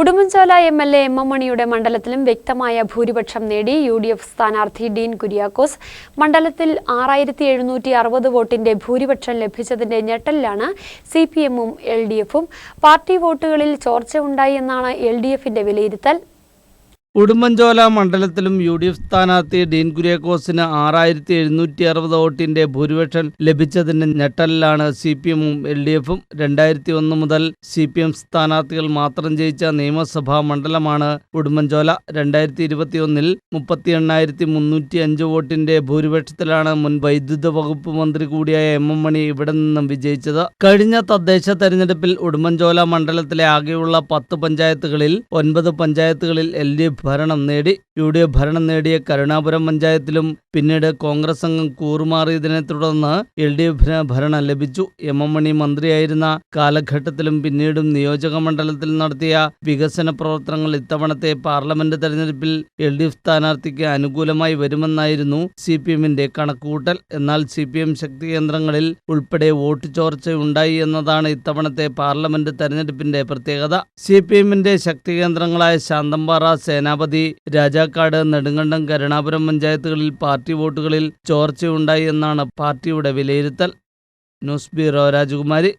Udumbanchola M L A M M മണിയുടെ മണ്ഡലത്തിലും വ്യക്തമായ ഭൂരിപക്ഷം നേടി യു ഡി എഫ് സ്ഥാനാർത്ഥി ഡീൻ കുര്യാക്കോസ്. മണ്ഡലത്തിൽ ആറായിരത്തി എഴുന്നൂറ്റി അറുപത് വോട്ടിന്റെ ഭൂരിപക്ഷം ലഭിച്ചതിന്റെ ഞെട്ടലിലാണ് സി പി എമ്മും എൽ ഡി എഫും. പാർട്ടി വോട്ടുകളിൽ ചോർച്ച ഉണ്ടായി എന്നാണ് എൽ ഡി എഫിന്റെ വിലയിരുത്തൽ. ഉടുമ്പൻചോല മണ്ഡലത്തിലും യു ഡി എഫ് സ്ഥാനാർത്ഥി ഡീൻ കുര്യാക്കോസിന് ആറായിരത്തി എഴുന്നൂറ്റി അറുപത് വോട്ടിന്റെ ഭൂരിപക്ഷം ലഭിച്ചതിന്റെ ഞെട്ടലിലാണ് സി പി എമ്മും എൽ ഡി എഫും രണ്ടായിരത്തി ഒന്ന് മുതൽ സി പി എം സ്ഥാനാർത്ഥികൾ മാത്രം ജയിച്ച നിയമസഭാ മണ്ഡലമാണ് ഉടുമ്പൻചോല. രണ്ടായിരത്തി ഇരുപത്തി ഒന്നിൽ മുപ്പത്തി എണ്ണായിരത്തി മുന്നൂറ്റി അഞ്ച് വോട്ടിന്റെ ഭൂരിപക്ഷത്തിലാണ് മുൻ വൈദ്യുത വകുപ്പ് മന്ത്രി കൂടിയായ എം എം മണി ഇവിടെ നിന്നും വിജയിച്ചത്. കഴിഞ്ഞ തദ്ദേശ തെരഞ്ഞെടുപ്പിൽ ഉടുമ്പൻചോല മണ്ഡലത്തിലെ ആകെയുള്ള പത്ത് പഞ്ചായത്തുകളിൽ ഒൻപത് പഞ്ചായത്തുകളിൽ എൽ ഡി എഫ് ഭരണം നേടി യു ഡി എഫ് ഭരണം നേടിയ കരുണാപുരം പഞ്ചായത്തിലും പിന്നീട് കോൺഗ്രസ് അംഗം കൂറുമാറിയതിനെ തുടർന്ന് എൽ ഡി എഫിന് ഭരണം ലഭിച്ചു. എം എം മണി മന്ത്രിയായിരുന്ന കാലഘട്ടത്തിലും പിന്നീടും നിയോജക മണ്ഡലത്തിൽ നടത്തിയ വികസന പ്രവർത്തനങ്ങൾ ഇത്തവണത്തെ പാർലമെന്റ് തെരഞ്ഞെടുപ്പിൽ എൽ ഡി എഫ് സ്ഥാനാർത്ഥിക്ക് അനുകൂലമായി വരുമെന്നായിരുന്നു സി പി എമ്മിന്റെ കണക്കുകൂട്ടൽ. എന്നാൽ സി പി എം ശക്തി കേന്ദ്രങ്ങളിൽ ഉൾപ്പെടെ വോട്ട് ചോർച്ച ഉണ്ടായി എന്നതാണ് ഇത്തവണത്തെ പാർലമെന്റ് തെരഞ്ഞെടുപ്പിന്റെ പ്രത്യേകത. സി പി എമ്മിന്റെ ശക്തി കേന്ദ്രങ്ങളായ ശാന്തമ്പാറ സേനാപതി രാജാക്കാട് നെടുങ്കണ്ടം കരുണാപുരം പഞ്ചായത്തുകളിൽ പാർട്ടി വോട്ടുകളിൽ ചോർച്ചയുണ്ടായി എന്നാണ് പാർട്ടിയുടെ വിലയിരുത്തൽ. ന്യൂസ് ബ്യൂറോ രാജകുമാരി.